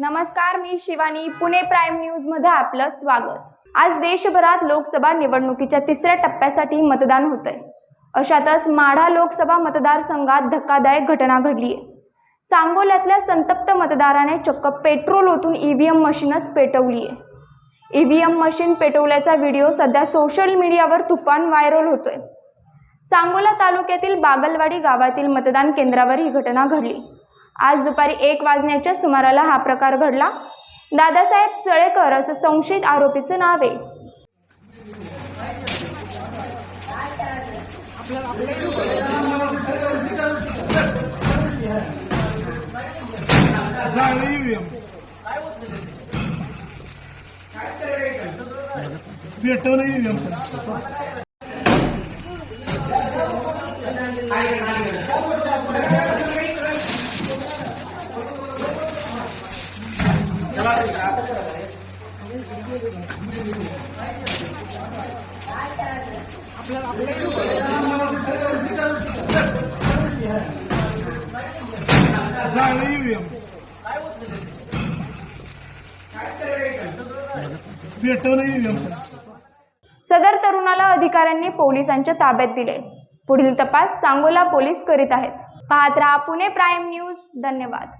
नमस्कार मी शिवानी. पुणे प्राईम न्यूजमध्ये आपलं स्वागत. आज देशभरात लोकसभा निवडणुकीच्या तिसऱ्या टप्प्यासाठी मतदान होतंय. अशातच माढा लोकसभा मतदारसंघात धक्कादायक घटना घडली आहे सांगोल्यातल्या संतप्त मतदाराने चक्क पेट्रोल ओतून ईव्हीएम मशीनच पेटवली आहे ईव्हीएम मशीन पेटवल्याचा व्हिडिओ सध्या सोशल मीडियावर तुफान व्हायरल होतोय. सांगोला तालुक्यातील बागलवाडी गावातील मतदान केंद्रावर ही घटना घडली. आज दुपारी एक वाजण्याच्या सुमाराला हा प्रकार घडला. दादासाहेब चळेकर असं संशयित आरोपीचं नाव आहे. सदर तरुणाला अधिकाऱ्यांनी पोलिसांच्या ताब्यात दिले. पुढील तपास सांगोला पोलीस करीत आहेत. पाहत राहा पुणे प्राईम न्यूज. धन्यवाद.